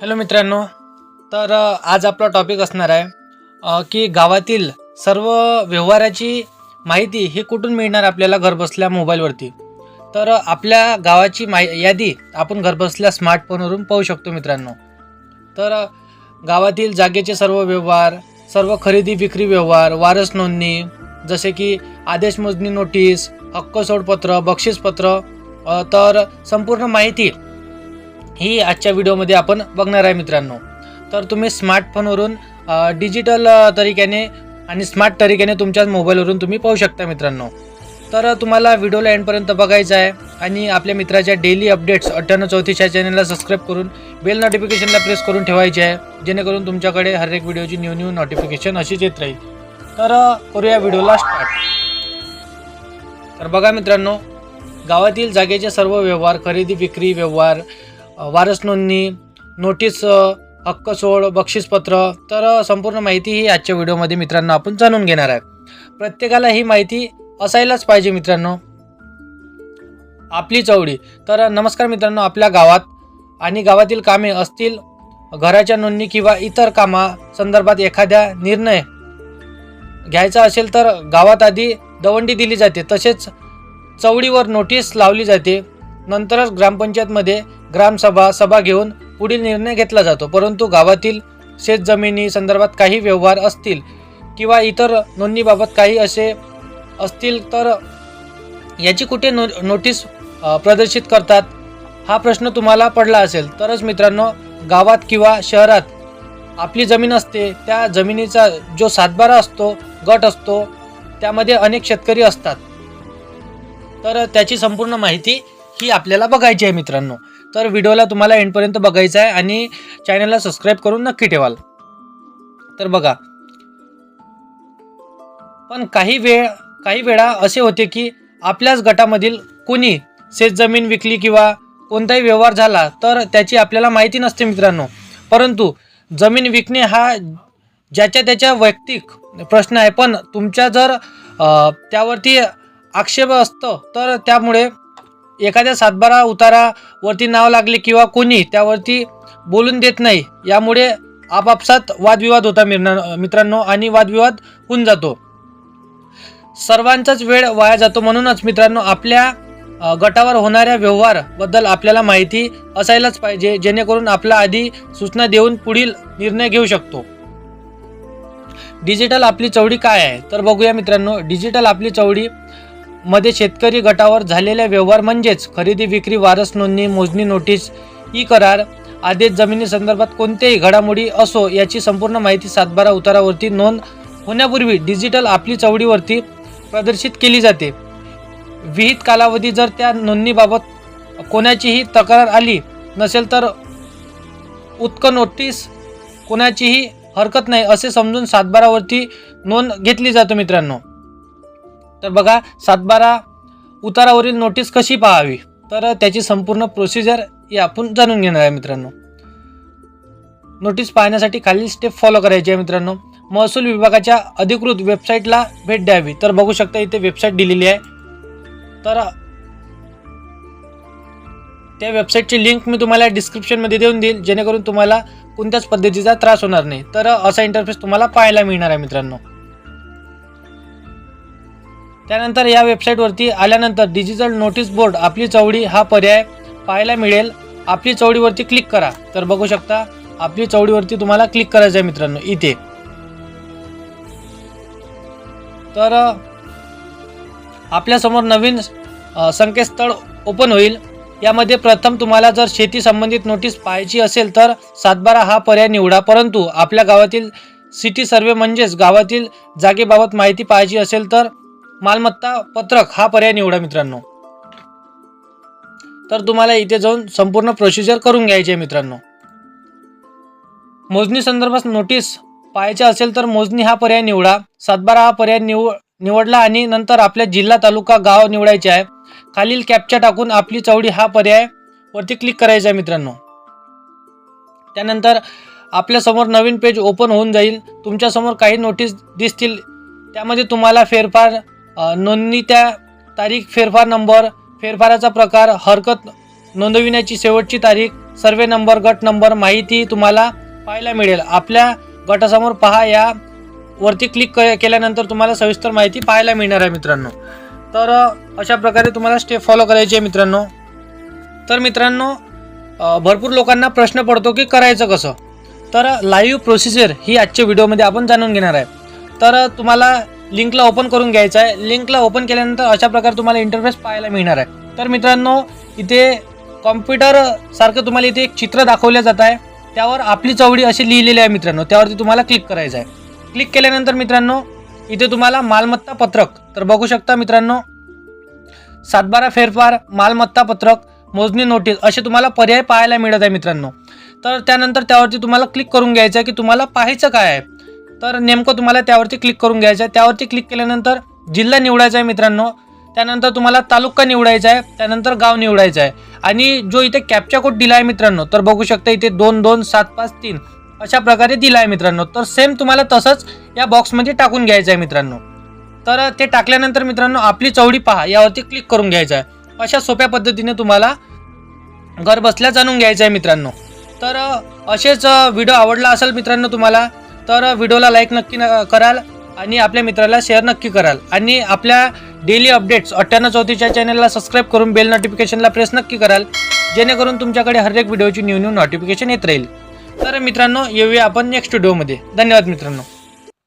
Hello मित्रांनो तर आज आपला टॉपिक असणार आहे की गावातील सर्व व्यवहाराची माहिती ही कुठून मिळणार आपल्याला घरबसल्या मोबाईलवरती? तर आपल्या गावाची माहि यादी आपण घरबसल्या स्मार्टफोनवरून पाहू शकतो मित्रांनो. तर गावातील जागेचे सर्व व्यवहार सर्व खरेदी विक्री व्यवहार वारस नोंदणी जसे की आदेश मोजणी नोटीस हक्क सोडपत्र बक्षीसपत्र तर संपूर्ण माहिती ही आजच्या व्हिडिओमध्ये आपण बघणार आहे मित्रांनो. तर तुम्ही स्मार्टफोनवरून डिजिटल तरीक्याने आणि स्मार्ट तरीक्याने तुमच्या मोबाईलवरून तुम्ही पाहू शकता मित्रांनो. तर तुम्हाला व्हिडिओला एंडपर्यंत बघायचं आहे आणि आपल्या मित्राच्या डेली अपडेट्स अठ्ठ्याण्णव चौतीसच्या चॅनलला सबस्क्राईब करून बेल नोटिफिकेशनला प्रेस करून ठेवायचे आहे जेणेकरून तुमच्याकडे हर एक व्हिडिओची न्यू न्यू नोटिफिकेशन अशीच येत राहील. तर करूया व्हिडिओला स्टार्ट तर बघा मित्रांनो गावातील जागेचे सर्व व्यवहार खरेदी विक्री व्यवहार वारस नोंदणी नोटीस हक्क सोड बक्षीसपत्र तर संपूर्ण माहिती ही आजच्या व्हिडिओमध्ये मित्रांनो आपण जाणून घेणार आहे प्रत्येकाला ही माहिती असायलाच पाहिजे मित्रांनो. आपली चवडी तर नमस्कार मित्रांनो आपल्या गावात आणि गावातील कामे असतील घराच्या नोंदणी किंवा इतर कामा संदर्भात एखाद्या निर्णय घ्यायचा असेल तर गावात आधी दवंडी दिली जाते. तसेच चवडीवर नोटीस लावली जाते. नंतरच ग्रामपंचायतमध्ये ग्रामसभा सभा घेऊन पुढील निर्णय घेतला जातो. परंतु गावातील शेतजमिनी संदर्भात काही व्यवहार असतील किंवा इतर नोंदणीबाबत काही असे असतील तर याची कुठे नो नोटीस प्रदर्शित करतात? हा प्रश्न तुम्हाला पडला असेल. तरच मित्रांनो गावात किंवा शहरात आपली जमीन असते. त्या जमिनीचा जो सातबारा असतो गट असतो त्यामध्ये अनेक शेतकरी असतात. तर त्याची संपूर्ण माहिती ती आपल्याला बघायची आहे मित्रांनो. तर व्हिडिओला तुम्हाला एंडपर्यंत बघायचं आहे आणि चॅनलला सबस्क्राईब करून नक्की ठेवाल. तर बघा. पण काही वेळ काही वेळा असे होते की आपल्याच गटामधील कोणी शेतजमीन विकली किंवा कोणताही व्यवहार झाला तर त्याची आपल्याला माहिती नसते मित्रांनो. परंतु जमीन विकणे हा ज्याच्या त्याच्या वैयक्तिक प्रश्न आहे. पण तुमच्या जर त्यावरती आक्षेप असतं तर त्यामुळे एखाद्या सातबारा उतारावरती नाव लागले किंवा कोणी त्यावरती बोलून देत नाही यामुळे आपापसात वादविवाद होता मिरणा- मित्रांनो आणि वादविवाद होऊन जातो. सर्वांचाच वेळ वाया जातो म्हणूनच मित्रांनो आपल्या गटावर होणाऱ्या व्यवहारबद्दल आपल्याला माहिती असायलाच पाहिजे जेणेकरून आपला आधी सूचना देऊन पुढील निर्णय घेऊ शकतो. डिजिटल आपली चवडी काय आहे? तर बघूया मित्रांनो डिजिटल आपली चवडी मध्ये शेतकरी गटावर झालेल्या व्यवहार म्हणजेच खरेदी विक्री वारस नोंदणी मोजणी नोटीस ई करार आदेश जमिनी संदर्भात कोणत्याही घडामोडी असो याची संपूर्ण माहिती सातबारा उतारावरती नोंद होण्यापूर्वी डिजिटल आपली चवडीवरती प्रदर्शित केली जाते. विहित कालावधी जर त्या नोंदणीबाबत कोणाचीही तक्रार आली नसेल तर उत्क नोटीस कोणाचीही हरकत नाही असे समजून सातबारावरती नोंद घेतली जातो मित्रांनो. तर बघा सातबारा उतारावरील नोटीस कशी पाहावी? तर त्याची संपूर्ण प्रोसिजर ही आपण जाणून घेणार आहे मित्रांनो. नोटीस पाहण्यासाठी खालील स्टेप फॉलो करायची आहे मित्रांनो. महसूल विभागाच्या अधिकृत वेबसाईटला भेट द्यावी. तर बघू शकता इथे वेबसाईट दिलेली आहे. तर त्या वेबसाईटची लिंक मी तुम्हाला डिस्क्रिप्शनमध्ये देऊन देईल जेणेकरून तुम्हाला कोणत्याच पद्धतीचा त्रास होणार नाही. तर असा इंटरफेस तुम्हाला पाहायला मिळणार आहे मित्रांनो. त्यानंतर या वेबसाईटवरती आल्यानंतर डिजिटल नोटीस बोर्ड आपली चवडी हा पर्याय पाहायला मिळेल. आपली चवडीवरती क्लिक करा. तर बघू शकता आपली चवडीवरती तुम्हाला क्लिक करायचं आहे मित्रांनो इथे. तर आपल्यासमोर नवीन संकेतस्थळ ओपन होईल. यामध्ये प्रथम तुम्हाला जर शेती संबंधित नोटीस पाहायची असेल तर सातबारा हा पर्याय निवडा. परंतु आपल्या गावातील सिटी सर्वे म्हणजेच गावातील जागेबाबत माहिती पाहायची असेल तर मालमत्ता पत्रक हा पर्याय निवडा मित्रांनो. तर तुम्हाला इथे जाऊन संपूर्ण प्रोसिजर करून घ्यायची आहे मित्रांनो. मोजणी संदर्भात नोटीस पाहायचे असेल तर मोजणी हा पर्याय निवडा. सातबारा हा पर्याय निव निवडला आणि नंतर आपल्या जिल्हा तालुका गाव निवडायचे आहे. खालील कॅप्चा टाकून आपली चवडी हा पर्याय वरती क्लिक करायचा आहे मित्रांनो. त्यानंतर आपल्यासमोर नवीन पेज ओपन होऊन जाईल. तुमच्यासमोर काही नोटीस दिसतील. त्यामध्ये तुम्हाला फेरफार नोंदणी त्या तारीख फेरफार नंबर फेरफाराचा प्रकार हरकत नोंदविण्याची शेवटची तारीख सर्वे नंबर गट नंबर माहिती तुम्हाला पाहायला मिळेल. आपल्या गटासमोर पहा या वरती क्लिक क- केल्यानंतर तुम्हाला सविस्तर माहिती पाहायला मिळणार आहे मित्रांनो. तर अशा प्रकारे तुम्हाला स्टेप फॉलो करायची आहे मित्रांनो. तर मित्रांनो भरपूर लोकांना प्रश्न पडतो की करायचं कसं? तर लाईव्ह प्रोसिजर ही आजच्या व्हिडिओमध्ये आपण जाणून घेणार आहे. तर तुम्हाला लिंकला ओपन करून घ्यायचं आहे. लिंकला ओपन केल्यानंतर अशा प्रकारे तुम्हाला इंटरफेस पाहायला मिळणार आहे. तर मित्रांनो इथे कॉम्प्युटर सारखं तुम्हाला इथे एक चित्र दाखवलं जात आहे. त्यावर आपली चवडी अशी लिहिलेली आहे मित्रांनो. त्यावरती तुम्हाला क्लिक करायचं आहे. क्लिक केल्यानंतर मित्रांनो इथे तुम्हाला मालमत्ता पत्रक. तर बघू शकता मित्रांनो सातबारा फेरफार मालमत्ता पत्रक मोजणी नोटीस असे तुम्हाला पर्याय पाहायला मिळत आहे मित्रांनो. तर त्यानंतर त्यावरती तुम्हाला क्लिक करून घ्यायचं आहे की तुम्हाला पाहायचं काय आहे. तर नेमकं तुम्हाला त्यावरती क्लिक करून घ्यायचं आहे. त्यावरती क्लिक केल्यानंतर जिल्हा निवडायचा आहे मित्रांनो. त्यानंतर तुम्हाला तालुका निवडायचा आहे. त्यानंतर गाव निवडायचं आहे. आणि जो इथे कॅप्चा कोड दिला आहे मित्रांनो तर बघू शकता इथे दोन दोन सात पाच तीन अशा प्रकारे दिला आहे मित्रांनो. तर सेम तुम्हाला तसंच या बॉक्समध्ये टाकून घ्यायचं आहे मित्रांनो. तर ते टाकल्यानंतर मित्रांनो आपली चवडी पहा. यावरती क्लिक करून घ्यायचं आहे. अशा सोप्या पद्धतीने तुम्हाला घर बसल्या जाणून घ्यायचं आहे मित्रांनो. तर असेच व्हिडिओ आवडला असेल मित्रांनो तुम्हाला तर व्हिडिओला लाईक नक्की न कराल आणि आपल्या मित्राला शेअर नक्की कराल. आणि आपल्या डेली अपडेट्स अठ्ठ्याण्णव चौथीच्या चॅनलला सबस्क्राईब करून बेल नोटिफिकेशनला प्रेस नक्की कराल जेणेकरून तुमच्याकडे हर एक व्हिडिओची न्यू न्यू नोटिफिकेशन येत राहील. तर मित्रांनो येऊया आपण नेक्स्ट व्हिडिओमध्ये धन्यवाद मित्रांनो.